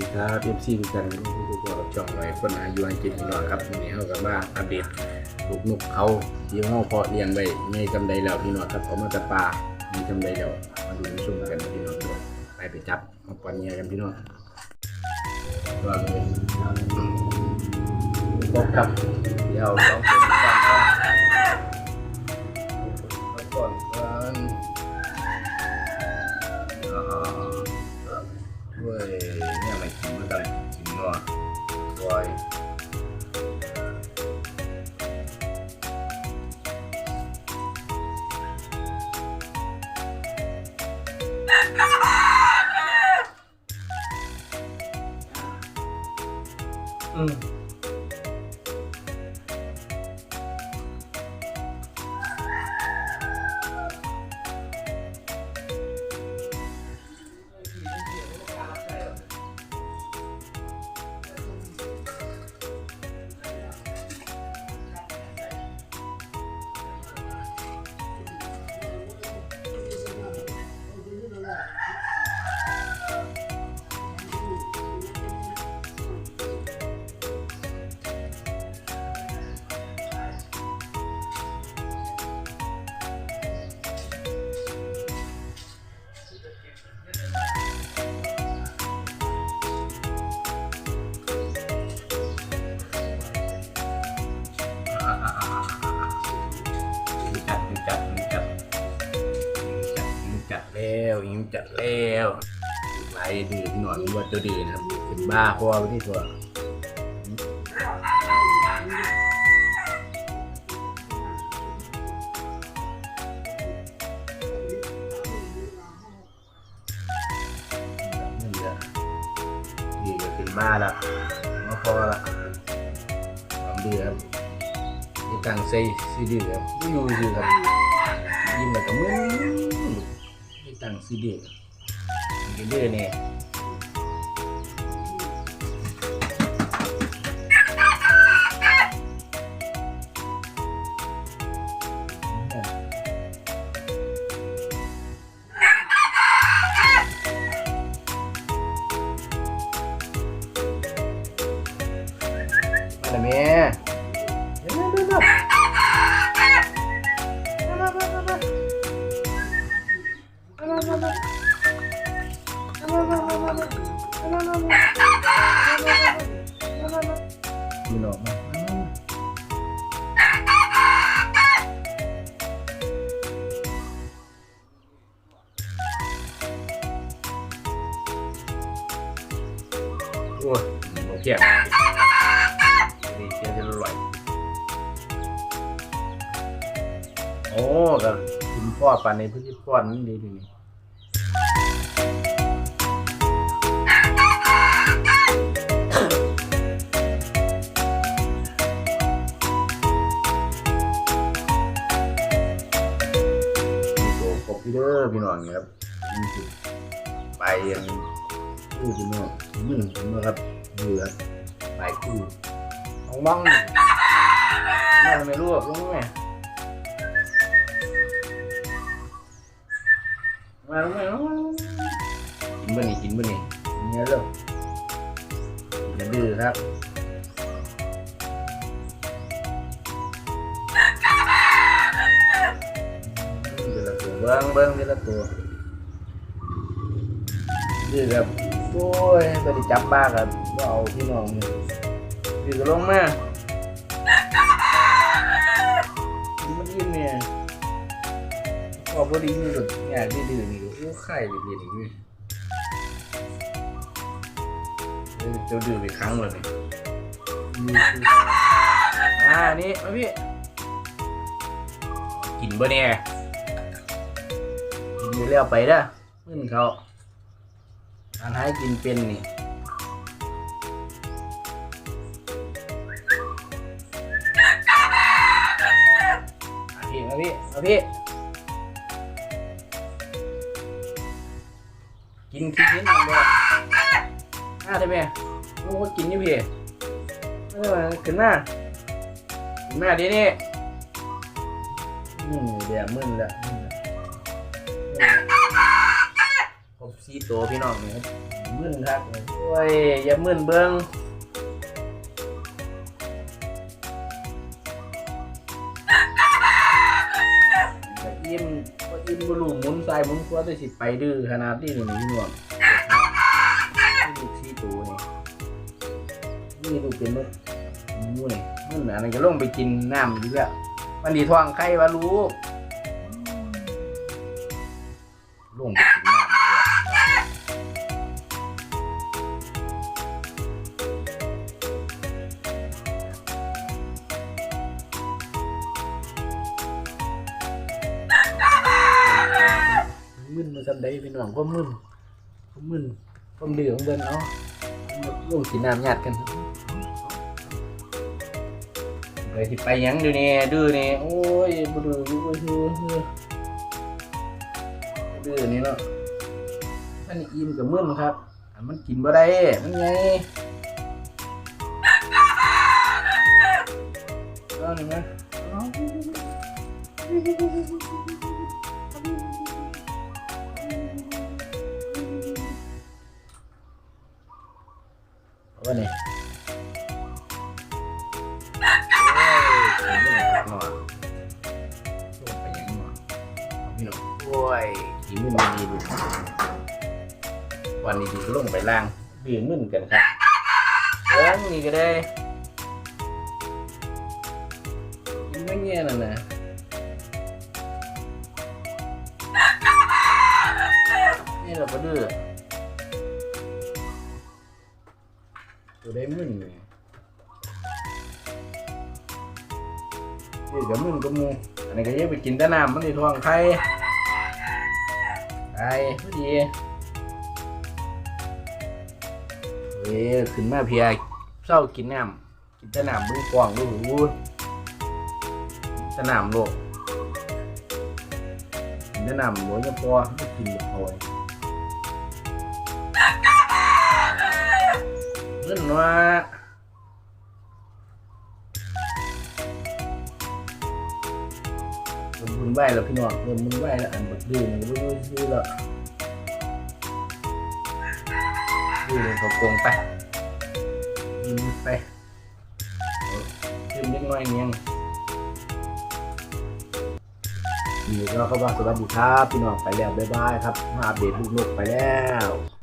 ดีครับเอฟซีทุกท่านทุกทุกคนกับช่องไว้คนอายุอันกินพี่องครับวันนี้เขากับมาอัปเดตลูกนกเขาที่ห้องเพาะเลี้ยงไว้ในจำใดแล้วพี่น้องครับเอามาจากป่ามีจำใดแล้วมาดูมาชมกันพี่น้องด้วยไปไปจับมาปอนเงียกันพี่น้องวางเลยพบครับเดี๋ยวสอง Ah! จัดแล้วไหลดื้อพี่หน่อยมีว่าตัวดื้อนะครับเป็นบ้าเพราะว่าที่ตัวดีก็ขึ้นมาล้วมาพอละความดีครับมีตังใส่ซีดีครับไม่อยู่ซีครับยิ้มแบบกับมึน ตั้งซีเดือเดือดเนี่ยแม่ องมาโอ้ยโอเคดีเชียร์จะอร่อยโอ้กับคุณพ่อปันในพื้นที่ป้อนนี่ดีดีนี่ เด้อพี่น้องครับนี่คือไปยังคู่พี่น้องมึงผมนะครับเบื่อไปคู่น้องบ้องแม่ไม่รู้หรอกรู้ไหมมารู้ไหมกินบ่นี่กินบ่นี่เนี่ยเริ่มอย่าดื้อครับ เบิ้งเบิ้งเดี๋ยวละตัวดื้อครับโอ้ยตัวที่จับบ้าครับก็เอาพี่น้องนี่ก็ลงมามันยิ้มเนี่ยพอพอดีนี่แบบอยากดื้อๆนี่ก็โอ้ไข่เลยดีนี่เจ้าดื้อไปครั้งเลยนี่อ่านี่มาพี่กินบ่เนี่ย กินไปแล้วไปเด้อมึนเขาทานให้กินเป็นนี่มาพี่มาพี่มาพี่ กินกินนิดหนึงเลยน่าได้ไหมโอ้กินนี่พี่เออขึ้นมาขึ้นมาดีนี่อืมเดี๋ยวมึนละ ครบสี่ตัวพี่น้องเนี่ยมึนครับโอ้ยอย่ามึนเบิ้งอิ่มก็อิ่มบ่รู้หมุนซ้ายหมุนขวาแต่สิไปดื้อขนาดนี้นี่งพี่น้องนี่ลูกชี้ตัวนี่นี่ลูเป็นมึดมูนี่มึนอันนั้นก็ลงไปกินน้ำอยู่แล้วมันดีท้องไข่วะลูก มึนมาจำได้พี่น้องก็มึนก็มึนก็เดือดของเดินเอาะลงกินน้ำหยาดกันเลยที่ไปยังดูนี่ดื้อนี่โอ้ยบ่ดื้ออยู่บ่ดื้อดื้อดื้อนี่เนาะอันนี้อิ่มกับมึนครับ มันกินบ่ได้ มันไงเอาหนึ่งนะ น้องโอ้ยกินมึนดีดูวันนี้ดีลงไปล่างดื่มมึนกันครับเอิ้งนี่ก็ได้ไม่เงี้ยน่ะนะนี่เราก็ดื้อ ตัวได้มึนนี่นี่กับมึนกับหมูอันนี้ก็ยังไปกินแต่น้ำมันในท้องไข่ไข่พอดีเอ้ขึ้นมาเพียเศร้ากินน้ำกินแต่น้ำมึงกว้างดูหูแต่น้ำโลกกินแต่น้ำโหยังพอไม่กินแบบพอย ไหวแล้วพี่น้องเริ่มมุนไหวแล้วอันบักดื้อนี่รู้ชื่อแล้วดื้อเลยเขาโกงไปยิงไปเอาขึ้นนิดหน่อยเนียงนี่ก็เข้ามาสวัสดีครับ พี่น้องไปแล้วบ๊ายบายครับ มาอัปเดตลูกนกไปแล้ว